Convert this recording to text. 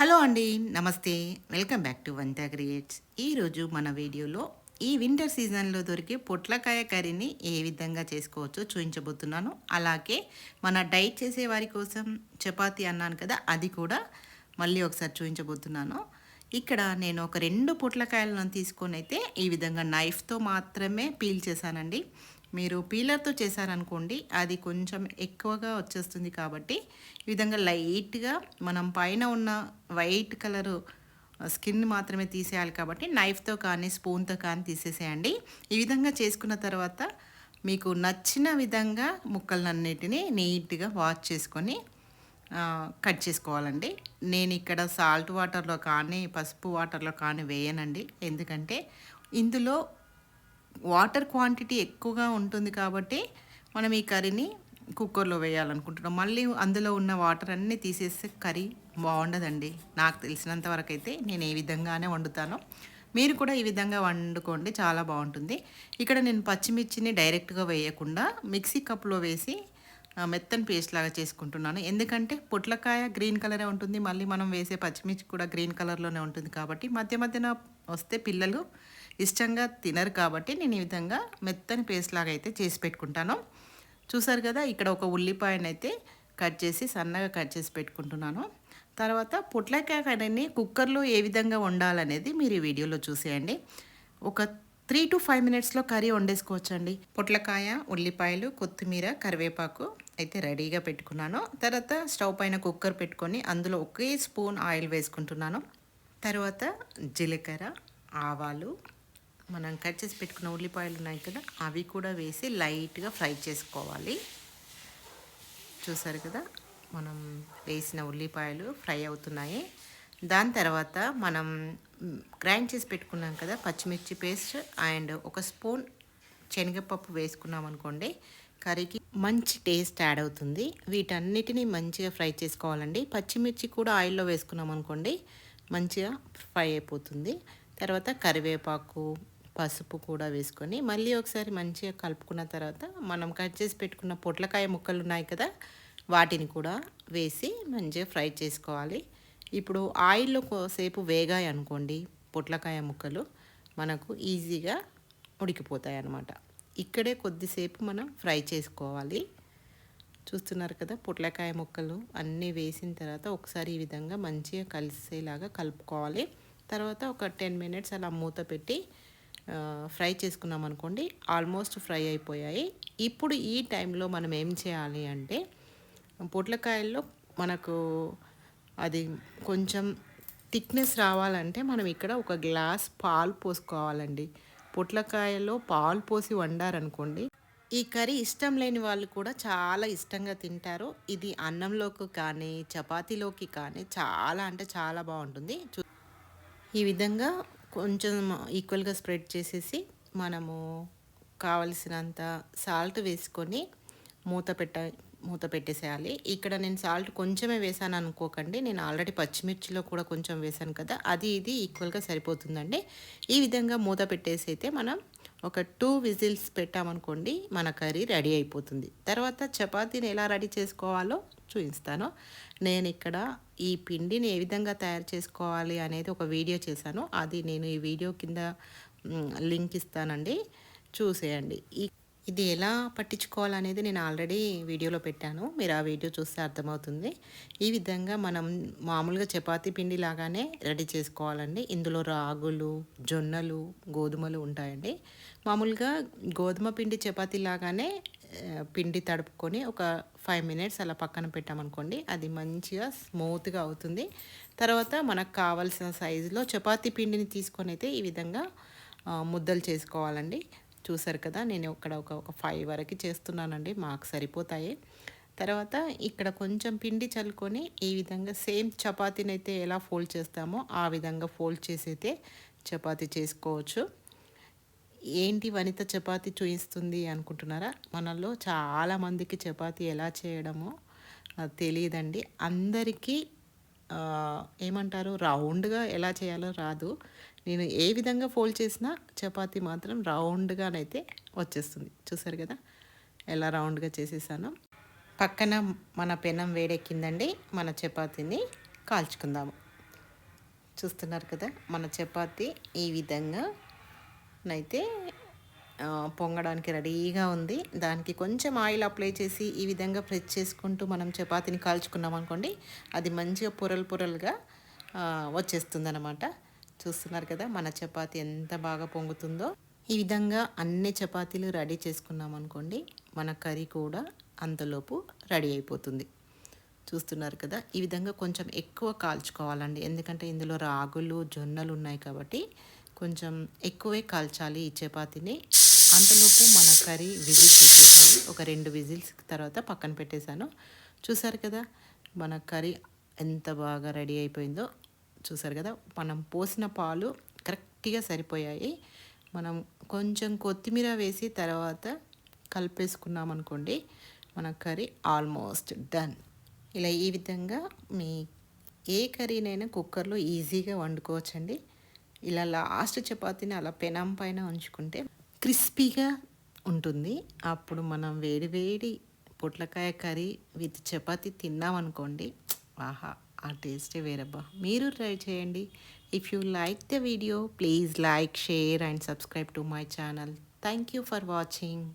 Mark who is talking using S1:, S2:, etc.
S1: Hello అండి నమస్తే. Welcome back to Vantha creates. ఈరోజు మన వీడియోలో ఈ వింటర్ సీజన్లో దొరికే పొట్లకాయ కర్రీని ఏ విధంగా చేసుకోవచ్చో చూపించబోతున్నాను. అలాగే మన డైట్ చేసే వారి కోసం చపాతీ అన్నాను కదా అది కూడా మళ్ళీ ఒకసారి చూపించబోతున్నాను. ఇక్కడ నేను ఒక రెండు పొట్లకాయలను తీసుకొని అయితే ఈ విధంగా నైఫ్తో మాత్రమే పీల్ చేశానండి. మీరు పీలర్తో చేశారనుకోండి అది కొంచెం ఎక్కువగా వచ్చేస్తుంది కాబట్టి ఈ విధంగా లైట్గా మనం పైన ఉన్న వైట్ కలరు స్కిన్ మాత్రమే తీసేయాలి కాబట్టి నైఫ్తో కానీ స్పూన్తో కానీ తీసేసేయండి. ఈ విధంగా చేసుకున్న తర్వాత మీకు నచ్చిన విధంగా ముక్కలన్నిటినీ నీట్గా వాష్ చేసుకొని కట్ చేసుకోవాలండి. నేను ఇక్కడ సాల్ట్ వాటర్లో కానీ పసుపు వాటర్లో కానీ వేయనండి. ఎందుకంటే ఇందులో వాటర్ క్వాంటిటీ ఎక్కువగా ఉంటుంది కాబట్టి మనం ఈ కర్రీని కుక్కర్లో వేయాలనుకుంటున్నాం. మళ్ళీ అందులో ఉన్న వాటర్ అన్నీ తీసేస్తే కర్రీ బాగుండదండి. నాకు తెలిసినంత వరకు అయితే నేను ఏ విధంగానే వండుతాను మీరు కూడా ఈ విధంగా వండుకోండి చాలా బాగుంటుంది. ఇక్కడ నేను పచ్చిమిర్చిని డైరెక్ట్గా వేయకుండా మిక్సీ కప్లో వేసి మెత్తని పేస్ట్ లాగా చేసుకుంటున్నాను. ఎందుకంటే పొట్లకాయ గ్రీన్ కలరే ఉంటుంది. మళ్ళీ మనం వేసే పచ్చిమిర్చి కూడా గ్రీన్ కలర్లోనే ఉంటుంది కాబట్టి మధ్య మధ్యన వస్తే పిల్లలు ఇష్టంగా తినరు కాబట్టి నేను ఈ విధంగా మెత్తని పేస్ట్ లాగా అయితే చేసి పెట్టుకుంటాను. చూసారు కదా ఇక్కడ ఒక ఉల్లిపాయనైతే కట్ చేసి సన్నగా కట్ చేసి పెట్టుకుంటున్నాను. తర్వాత పొట్లకాయ కర్రీని కుక్కర్లో ఏ విధంగా వండాలనేది మీరు ఈ వీడియోలో చూసేయండి. ఒక త్రీ టు ఫైవ్ మినిట్స్లో కర్రీ వండేసుకోవచ్చండి. పొట్లకాయ ఉల్లిపాయలు కొత్తిమీర కరివేపాకు అయితే రెడీగా పెట్టుకున్నాను. తర్వాత స్టవ్ పైన కుక్కర్ పెట్టుకొని అందులో ఒకే స్పూన్ ఆయిల్ వేసుకుంటున్నాను. తర్వాత జీలకర్ర ఆవాలు మనం కట్ చేసి పెట్టుకున్న ఉల్లిపాయలు ఉన్నాయి కదా అవి కూడా వేసి లైట్గా ఫ్రై చేసుకోవాలి. చూసారు కదా మనం వేసిన ఉల్లిపాయలు ఫ్రై అవుతున్నాయి. దాని తర్వాత మనం గ్రైండ్ చేసి పెట్టుకున్నాం కదా పచ్చిమిర్చి పేస్ట్ అండ్ ఒక స్పూన్ శనగపప్పు వేసుకున్నాం అనుకోండి కర్రీకి మంచి టేస్ట్ యాడ్ అవుతుంది. వీటన్నిటిని మంచిగా ఫ్రై చేసుకోవాలండి. పచ్చిమిర్చి కూడా ఆయిల్లో వేసుకున్నాం అనుకోండి మంచిగా ఫ్రై అయిపోతుంది. తర్వాత కరివేపాకు పసుపు కూడా వేసుకొని మళ్ళీ ఒకసారి మంచిగా కలుపుకున్న తర్వాత మనం కట్ చేసి పెట్టుకున్న పొట్లకాయ ముక్కలు ఉన్నాయి కదా వాటిని కూడా వేసి మంచిగా ఫ్రై చేసుకోవాలి. ఇప్పుడు ఆయిల్లో సేపు వేగాయి అనుకోండి పొట్లకాయ ముక్కలు మనకు ఈజీగా ఉడికిపోతాయి అన్నమాట. ఇక్కడే కొద్దిసేపు మనం ఫ్రై చేసుకోవాలి. చూస్తున్నారు కదా పొట్లకాయ ముక్కలు అన్నీ వేసిన తర్వాత ఒకసారి ఈ విధంగా మంచిగా కలిసేలాగా కలుపుకోవాలి. తర్వాత ఒక టెన్ మినిట్స్ అలా మూత పెట్టి ఫ్రై చేసుకున్నాం అనుకోండి ఆల్మోస్ట్ ఫ్రై అయిపోయాయి. ఇప్పుడు ఈ టైంలో మనం ఏం చేయాలి అంటే పొట్లకాయల్లో మనకు అది కొంచెం థిక్నెస్ రావాలంటే మనం ఇక్కడ ఒక గ్లాస్ పాలు పోసుకోవాలండి. పొట్లకాయలో పాలు పోసి వండారనుకోండి ఈ కర్రీ ఇష్టం లేని వాళ్ళు కూడా చాలా ఇష్టంగా తింటారు. ఇది అన్నంలోకి కానీ చపాతీలోకి కానీ చాలా అంటే చాలా బాగుంటుంది. ఈ విధంగా కొంచెం ఈక్వల్గా స్ప్రెడ్ చేసేసి మనము కావలసినంత సాల్ట్ వేసుకొని మూత పెట్ట మూత పెట్టేసేయాలి. ఇక్కడ నేను సాల్ట్ కొంచెమే వేసాను అనుకోకండి. నేను ఆల్రెడీ పచ్చిమిర్చిలో కూడా కొంచెం వేసాను కదా అది ఇది ఈక్వల్గా సరిపోతుందండి. ఈ విధంగా మూత పెట్టేసి అయితే మనం ఒక టూ విజిల్స్ పెట్టామనుకోండి మన కర్రీ రెడీ అయిపోతుంది. తర్వాత చపాతీని ఎలా రెడీ చేసుకోవాలో చూపిస్తాను. నేను ఇక్కడ ఈ పిండిని ఏ విధంగా తయారు చేసుకోవాలి అనేది ఒక వీడియో చేశాను. అది నేను ఈ వీడియో కింద లింక్ ఇస్తానండి. చూసేయండి. ఈ ఇది ఎలా పట్టించుకోవాలనేది నేను ఆల్రెడీ వీడియోలో పెట్టాను. మీరు ఆ వీడియో చూస్తే అర్థమవుతుంది. ఈ విధంగా మనం మామూలుగా చపాతీ పిండి లాగానే రెడీ చేసుకోవాలండి. ఇందులో రాగులు జొన్నలు గోధుమలు ఉంటాయండి. మామూలుగా గోధుమ పిండి చపాతీ లాగానే పిండి తడుపుకొని ఒక ఫైవ్ మినిట్స్ అలా పక్కన పెట్టామనుకోండి అది మంచిగా స్మూత్గా అవుతుంది. తర్వాత మనకు కావాల్సిన సైజులో చపాతీ పిండిని తీసుకొని అయితే ఈ విధంగా ముద్దలు చేసుకోవాలండి. చూసారు కదా నేను ఇక్కడ ఒక ఒక ఫైవ్ వరకు చేస్తున్నానండి మాకు సరిపోతాయి. తర్వాత ఇక్కడ కొంచెం పిండి చల్లుకొని ఈ విధంగా సేమ్ చపాతీని అయితే ఎలా ఫోల్డ్ చేస్తామో ఆ విధంగా ఫోల్డ్ చేసి అయితే చపాతీ చేసుకోవచ్చు. ఏంటి వనిత చపాతి చూయిస్తుంది అనుకుంటున్నారా? మనలో చాలామందికి చపాతి ఎలా చేయడమో తెలియదండి. అందరికీ ఏమంటారు? రౌండ్గా ఎలా చేయాలో రాదు. నేను ఏ విధంగా ఫోల్డ్ చేసినా చపాతి మాత్రం రౌండ్గానైతే వచ్చేస్తుంది. చూసారు కదా? ఎలా రౌండ్గా చేసేసాను. పక్కన మన పెనం వేడెక్కిందండి. మన చపాతీని కాల్చుకుందాము. చూస్తున్నారు కదా? మన చపాతి ఈ విధంగా నైతే పొంగడానికి రెడీగా ఉంది. దానికి కొంచెం ఆయిల్ అప్లై చేసి ఈ విధంగా ప్రెస్ చేసుకుంటూ మనం చపాతీని కాల్చుకున్నాం అనుకోండి అది మంచిగా పొరలు పొరలుగా వచ్చేస్తుందనమాట చూస్తున్నారు కదా మన చపాతి ఎంత బాగా పొంగుతుందో. ఈ విధంగా అన్ని చపాతీలు రెడీ చేసుకున్నాం అనుకోండి మన కర్రీ కూడా అంతలోపు రెడీ అయిపోతుంది. చూస్తున్నారు కదా ఈ విధంగా కొంచెం ఎక్కువ కాల్చుకోవాలండి. ఎందుకంటే ఇందులో రాగులు జొన్నలు ఉన్నాయి కాబట్టి కొంచెం ఎక్కువే కాల్చాలి ఈ చపాతీని. అంతలోపు మన కర్రీ విజిల్స్ వచ్చేసాయి. ఒక రెండు విజిల్స్ తర్వాత పక్కన పెట్టేశాను. చూసారు కదా మన కర్రీ ఎంత బాగా రెడీ అయిపోయిందో. చూసారు కదా మనం పోసిన పాలు కరెక్ట్గా సరిపోయాయి. మనం కొంచెం కొత్తిమీర వేసి తర్వాత కలిపేసుకున్నాం అనుకోండి మన కర్రీ ఆల్మోస్ట్ డన్. ఇలా ఈ విధంగా మీ ఏ కర్రీనైనా కుక్కర్లో ఈజీగా వండుకోవచ్చండి. ఇలా లాస్ట్ చపాతీని అలా పెనం పైన ఉంచుకుంటే క్రిస్పీగా ఉంటుంది. అప్పుడు మనం వేడి వేడి పొట్లకాయ కర్రీ విత్ చపాతీ తిన్నామనుకోండి ఆహా ఆ టేస్టే వేరబ్బా. మీరు ట్రై చేయండి. If you like the video please like share and subscribe to my channel thank you for watching